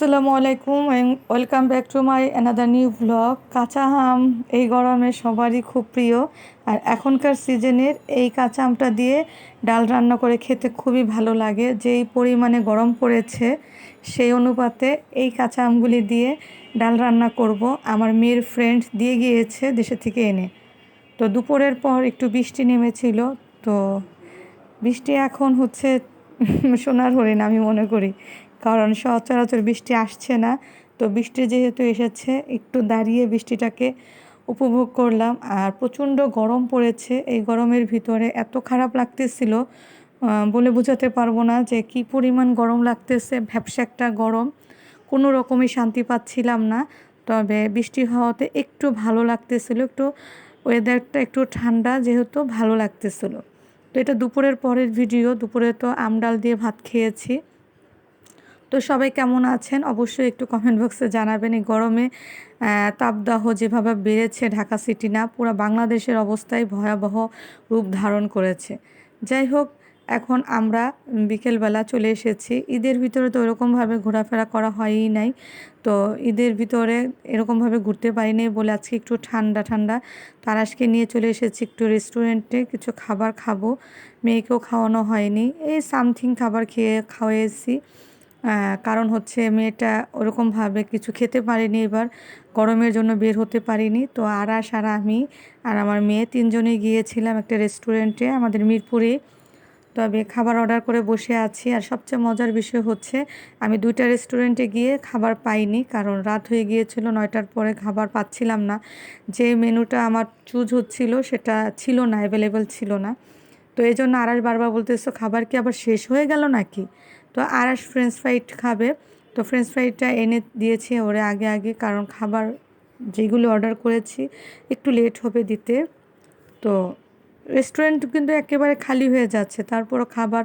আসসালামু আলাইকুম welcome back to my another new blog কাঁচা আম, এই গরমে সবারই খুব প্রিয়। আর এখনকার সিজনের এই কাঁচা আমটা দিয়ে ডাল রান্না করে খেতে খুবই ভালো লাগে। যেই পরিমাণে গরম পড়েছে, সেই অনুপাতে এই কাঁচা আমগুলি দিয়ে ডাল রান্না করব। আমার মেয়ের ফ্রেন্ড দিয়ে গিয়েছে দেশে থেকে এনে। তো দুপুরের পর একটু বৃষ্টি নেমেছিল। তো বৃষ্টি এখন হচ্ছে সোনার হরিণ আমি মনে করি। কারণ সচরাচর বৃষ্টি আসছে না। তো বৃষ্টি যেহেতু এসেছে, একটু দাঁড়িয়ে বৃষ্টিটাকে উপভোগ করলাম। আর প্রচণ্ড গরম পড়েছে। এই গরমের ভিতরে এত খারাপ লাগতেছিল বলে বোঝাতে পারব না যে কি পরিমাণ গরম লাগতেছে। ভ্যাপসা একটা গরম। কোনো রকমই শান্তি পাচ্ছিলাম না। তবে বৃষ্টি হওয়াতে একটু ভালো লাগতেছিল, একটু ওয়েদারটা একটু ঠান্ডা যেহেতু ভালো লাগতেছিল। তো এটা দুপুরের পরের ভিডিও দুপুরে তো আমডাল দিয়ে ভাত খেয়েছি। তো সবাই কেমন আছেন? অবশ্যই একটু কমেন্ট বক্সে জানাবেন। এই গরমে তাপদাহ যেভাবে বেড়েছে ঢাকা সিটি না, পুরো বাংলাদেশের অবস্থায় ভয়াবহ রূপ ধারণ করেছে। যাই হোক, এখন আমরা বিকেলবেলা চলে এসেছি। ঈদের ভিতরে তো ওরকমভাবে ঘোরাফেরা করা হয়ই নাই। তো ঈদের ভিতরে এরকমভাবে ঘুরতে পারিনি বলে আজকে একটু ঠান্ডা ঠান্ডা। তারাশকে নিয়ে চলে এসেছি একটু রেস্টুরেন্টে কিছু খাবার খাব। মেয়েকেও খাওয়ানো হয়নি। এই সামথিং খাবার খেয়ে, খাওয়াইছি। কারণ হচ্ছে মেয়েটা ওরকমভাবে কিছু খেতে পারিনি এবার, গরমের জন্য বের হতে পারিনি। তো আরাস আর আমি আর আমার মেয়ে তিনজনে গিয়েছিলাম একটা রেস্টুরেন্টে আমাদের মিরপুরে। তবে খাবার অর্ডার করে বসে আছি আর সবচেয়ে মজার বিষয় হচ্ছে আমি দুইটা রেস্টুরেন্টে গিয়ে খাবার পাইনি, কারণ রাত হয়ে গিয়েছিল, নয়টার পরে খাবার পাচ্ছিলাম না। যে মেনুটা আমার চুজ হচ্ছিল সেটা ছিল না অ্যাভেলেবেল ছিল না। তো এই জন্য আরাস বারবার বলতেছো, খাবার কি আবার শেষ হয়ে গেল নাকি? তো আরাস ফ্রেঞ্চ ফ্রাইড খাবে। তো ফ্রেঞ্চ ফ্রাইডটা এনে দিয়েছি ওরে আগে আগে কারণ খাবার যেগুলো অর্ডার করেছি একটু লেট হবে দিতে। তো রেস্টুরেন্ট কিন্তু একেবারে খালি হয়ে যাচ্ছে তারপরও খাবার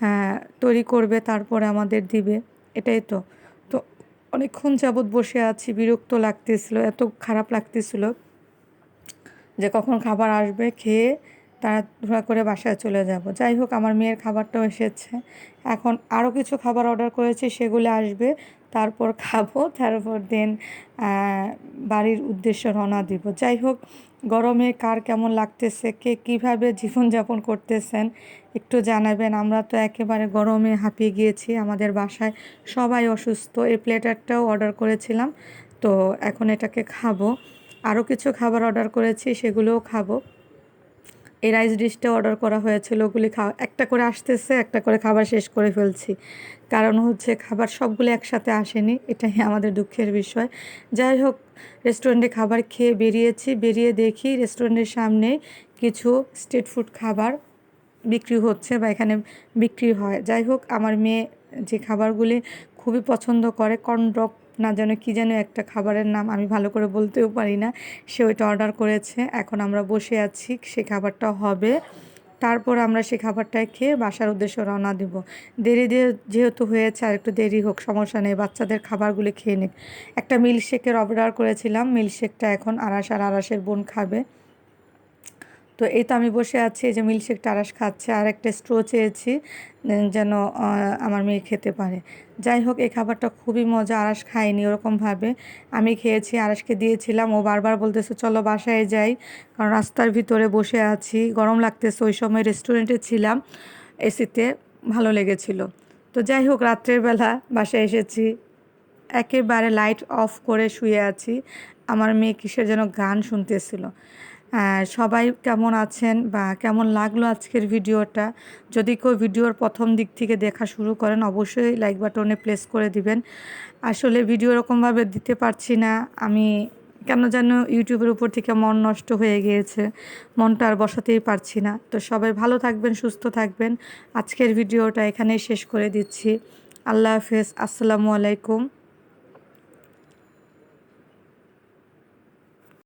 হ্যাঁ, তৈরি করবে তারপরে আমাদের দিবে এটাই তো। তো অনেকক্ষণ যাবৎ বসে আছি বিরক্ত লাগতেছিল এত খারাপ লাগতেছিল যে কখন খাবার আসবে খেয়ে তাড়াহুড়া করে বাসায় চলে যাব। যাই হোক, আমার মেয়ের খাবারটাও এসেছে। এখন আরও কিছু খাবার অর্ডার করেছি, সেগুলো আসবে। তারপর খাব, তারপর দেন বাড়ির উদ্দেশ্য রওনা দিব। যাই হোক, গরমে কার কেমন লাগতেছে, কে কীভাবে জীবনযাপন করতেছেন, একটু জানাবেন। আমরা তো একেবারে গরমে হাঁপিয়ে গিয়েছি, আমাদের বাসায় সবাই অসুস্থ। এই প্লেটারটাও অর্ডার করেছিলাম, তো এখন এটাকে খাব। আরও কিছু খাবার অর্ডার করেছি, সেগুলোও খাব। এই রাইস ডিশটা অর্ডার করা হয়েছিল, ওগুলি খাওয়া, একটা করে আসতেছে, একটা করে খাবার শেষ করে ফেলছি। কারণ হচ্ছে খাবার সবগুলো একসাথে আসেনি, এটাই আমাদের দুঃখের বিষয়। যাই হোক রেস্টুরেন্টে খাবার খেয়ে বেরিয়েছি, বেরিয়ে দেখি রেস্টুরেন্টের সামনে কিছু স্ট্রিট ফুড খাবার বিক্রি হচ্ছে বা এখানে বিক্রি হয়। যাই হোক, আমার মেয়ে যে খাবারগুলি খুবই পছন্দ করে কর্নড্রপ না যেন কী যেন একটা খাবারের নাম আমি ভালো করে বলতেও পারি না। সে ওইটা অর্ডার করেছে। এখন আমরা বসে আছি, সে খাবারটা হবে। তারপর আমরা সে খাবারটা খেয়ে বাসার উদ্দেশ্যে রওনা দিব। দেরি দিয়ে যেহেতু হয়েছে, আর একটু দেরি হোক, সমস্যা নেই, বাচ্চাদের খাবারগুলি খেয়ে নিক। একটা মিল্কশেকের অর্ডার করেছিলাম। মিল্কশেকটা এখন আরাস আর আরাসের বোন খাবে। তো এই তো আমি বসে আছি, এই যে মিল্কশেক টারাস খাচ্ছে, আর একটা স্ট্রো চেয়েছি যেন আমার মেয়ে খেতে পারে। যাই হোক, এই খাবারটা খুবই মজা আরাস খায়নি ওরকমভাবে। আমি খেয়েছি আরাসকে দিয়েছিলাম, ও বারবার বলতেছে, চলো বাসায় যাই। কারণ রাস্তার ভিতরে বসে আছি, গরম লাগতেছে, ওই সময় রেস্টুরেন্টে ছিলাম, এসিতে ভালো লেগেছিল। তো যাই হোক, রাত্রের বেলা বাসায় এসেছি, একেবারে লাইট অফ করে শুয়ে আছি, আমার মেয়ে কিসের যেন গান শুনতেছিল। সবাই কেমন আছেন বা কেমন লাগল আজকের ভিডিওটা? যদি কেউ ভিডিওর প্রথম দিক থেকে দেখা শুরু করেন, অবশ্যই লাইক বাটনে প্লেস করে দিবেন। আসলে ভিডিও এরকমভাবে দিতে পারছি না। আমি কেন যেন ইউটিউবের উপর থেকে মন নষ্ট হয়ে গিয়েছে। মনটা আর বসাতেই পারছি না। তো সবাই ভালো থাকবেন, সুস্থ থাকবেন। আজকের ভিডিওটা এখানেই শেষ করে দিচ্ছি। আল্লাহ হাফেজ। আসসালামু আলাইকুম।